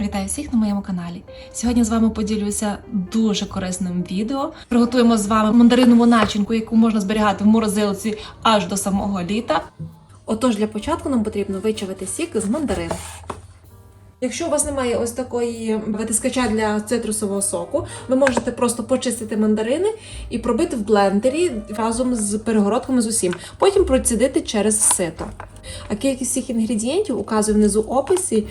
Вітаю всіх на моєму каналі. Сьогодні з вами поділюся дуже корисним відео. Приготуємо з вами мандаринову начинку, яку можна зберігати в морозилці аж до самого літа. Отож, для початку нам потрібно вичавити сік з мандарину. Якщо у вас немає ось такої витискача для цитрусового соку, ви можете просто почистити мандарини і пробити в блендері разом з перегородками з усім. Потім процідити через сито. А кількість всіх інгредієнтів указую внизу описі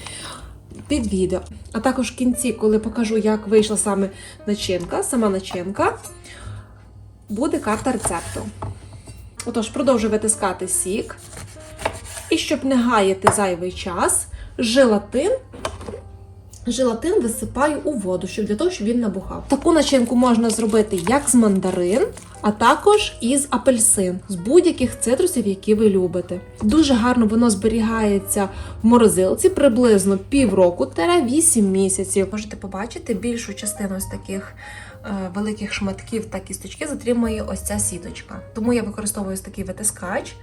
під відео. А також в кінці, коли покажу, як вийшла саме начинка, сама начинка, буде карта рецепту. Отож, продовжую витискати сік. І щоб не гаяти зайвий час, желатин. Желатин висипаю у воду, щоб для того, щоб він набухав. Таку начинку можна зробити як з мандарин, а також із апельсин, з будь-яких цитрусів, які ви любите. Дуже гарно воно зберігається в морозилці приблизно півроку 8 місяців. Можете побачити більшу частину ось таких е, великих шматків та кісточки затримує ось ця сіточка. Тому я використовую ось такий витискач.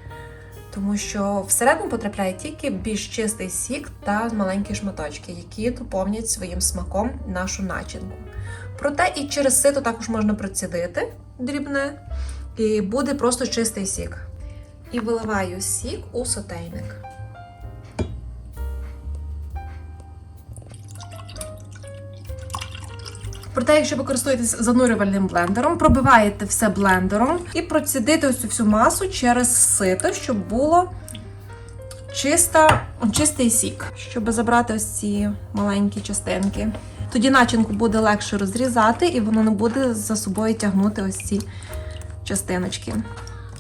Тому що всередину потрапляє тільки більш чистий сік та маленькі шматочки, які доповнять своїм смаком нашу начинку. Проте і через сито також можна процідити дрібне, і буде просто чистий сік. І виливаю сік у сотейник. Проте, якщо ви користуєтесь занурювальним блендером, пробиваєте все блендером і процідите ось цю всю масу через сито, щоб було чиста, чистий сік, щоб забрати ось ці маленькі частинки. Тоді начинку буде легше розрізати, і воно не буде за собою тягнути ось ці частиночки.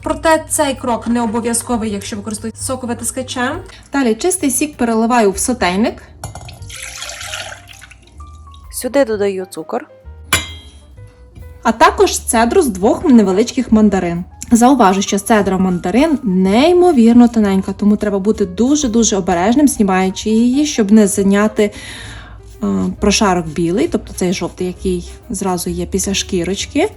Проте цей крок не обов'язковий, якщо ви користуєтесь соковитискачем. Далі чистий сік переливаю в сотейник. Сюди додаю цукор. а також цедру з двох невеличких мандарин. Зауважу, що цедра мандарин неймовірно тоненька, тому треба бути дуже-дуже обережним, знімаючи її, щоб не зайняти е, прошарок білий, тобто цей жовтий, який зразу є після шкірочки,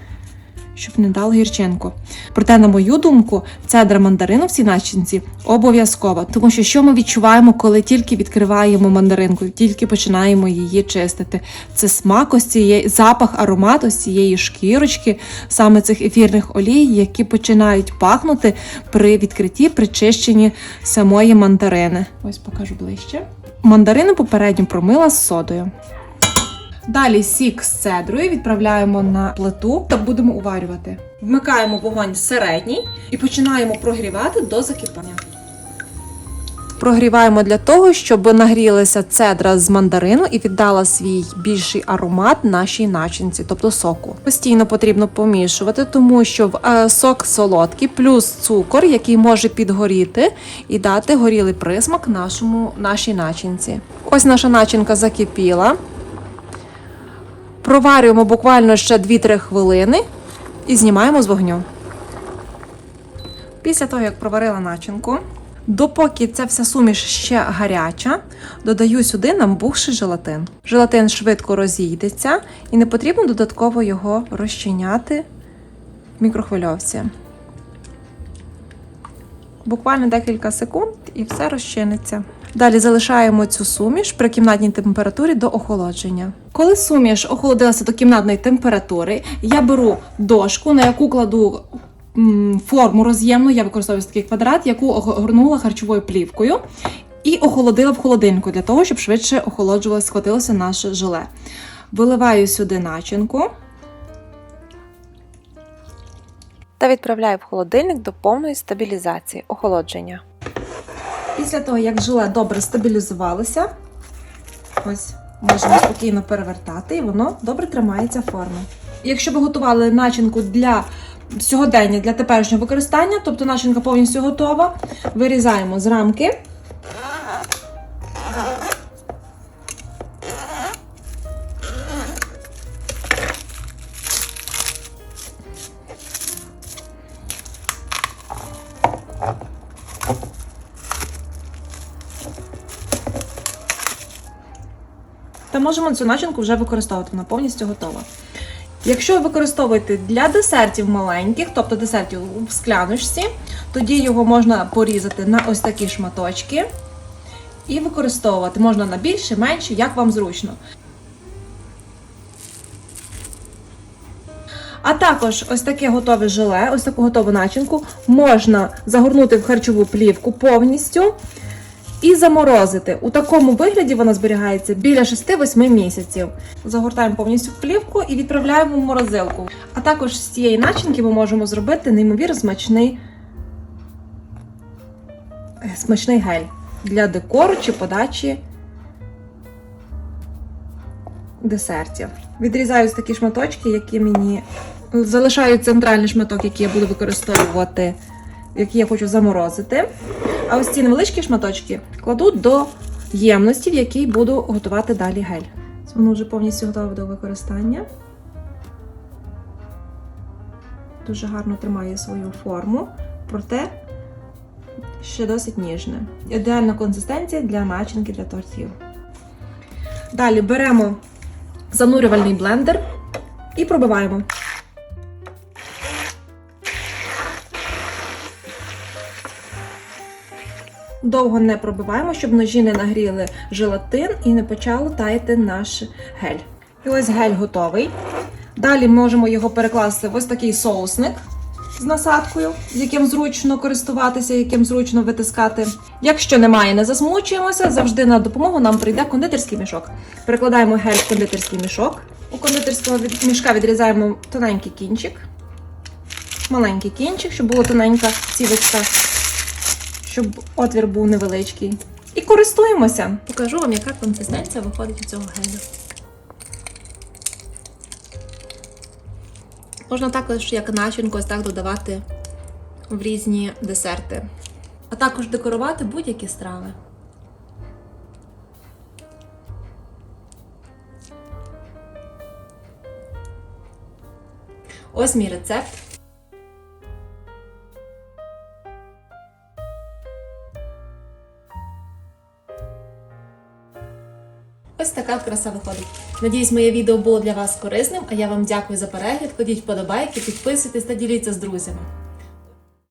щоб не дав гірчинку. Проте, на мою думку, цедра мандарину в цій начинці обов'язкова, тому що що ми відчуваємо, коли тільки відкриваємо мандаринку, тільки починаємо її чистити. Це смак ось цієї, запах, аромат ось цієї шкірочки, саме цих ефірних олій, які починають пахнути при відкритті, при чищенні самої мандарини. Ось покажу ближче. Мандарину попередньо промила з содою. Далі сік з цедрою відправляємо на плиту та будемо уварювати. Вмикаємо вогонь середній і починаємо прогрівати до закипання. Прогріваємо для того, щоб нагрілася цедра з мандарину і віддала свій більший аромат нашій начинці, тобто соку. Постійно потрібно помішувати, тому що в е, сок солодкий, плюс цукор, який може підгоріти і дати горілий присмак нашому, нашій начинці. Ось наша начинка закипіла. Проварюємо буквально ще 2-3 хвилини і знімаємо з вогню. Після того, як проварила начинку, допоки ця вся суміш ще гаряча, додаю сюди набухший желатин. Желатин швидко розійдеться і не потрібно додатково його розчиняти в мікрохвильовці. Буквально декілька секунд і все розчиниться. Далі залишаємо цю суміш при кімнатній температурі до охолодження. Коли суміш охолодилася до кімнатної температури, я беру дошку, на яку кладу форму роз'ємну, я використовую такий квадрат, яку огорнула харчовою плівкою. І охолодила в холодильнику для того, щоб швидше охолоджувалося, схватилося наше желе. Виливаю сюди начинку. Та відправляю в холодильник до повної стабілізації охолодження. Після того, як желе добре стабілізувалося, ось можемо спокійно перевертати, і воно добре тримається форми. Якщо ви готували начинку для сьогодення, для теперішнього використання, тобто начинка повністю готова, вирізаємо з рамки. Та можемо цю начинку вже використовувати, вона повністю готова. Якщо ви використовуєте для десертів маленьких, тобто десертів в скляночці, тоді його можна порізати на ось такі шматочки і використовувати можна на більше, менше, як вам зручно. А також ось таке готове желе, ось таку готову начинку можна загорнути в харчову плівку повністю і заморозити. У такому вигляді вона зберігається біля 6-8 місяців. Загортаємо повністю в плівку і відправляємо в морозилку. А також з цієї начинки ми можемо зробити неймовірно смачний, е, смачний гель для декору чи подачі десертів. Відрізаю такі шматочки, які мені залишаю центральний шматок, який я буду використовувати, який я хочу заморозити. А ось ці невеличкі шматочки кладу до ємності, в якій буду готувати далі гель. Воно вже повністю готове до використання. Дуже гарно тримає свою форму, проте ще досить ніжне. Ідеальна консистенція для начинки для тортів. Далі беремо занурювальний блендер і пробиваємо. Довго не пробиваємо, щоб ножі не нагріли желатин і не почало таяти наш гель. І ось гель готовий. Далі можемо його перекласти в ось такий соусник з насадкою, з яким зручно користуватися, яким зручно витискати. Якщо немає, не засмучуємося, завжди на допомогу нам прийде кондитерський мішок. Перекладаємо гель в кондитерський мішок. У кондитерського мішка відрізаємо тоненький кінчик, маленький кінчик, щоб було тоненька цівочка, щоб отвір був невеличкий. І користуємося. Покажу вам, яка консистенція виходить у цього гелю. Можна також як начинку ось так додавати в різні десерти, а також декорувати будь-які страви. Ось мій рецепт. Ось така краса виходить. Надіюсь, моє відео було для вас корисним, а я вам дякую за перегляд. Ходіть вподобайки, підписуйтесь та діліться з друзями.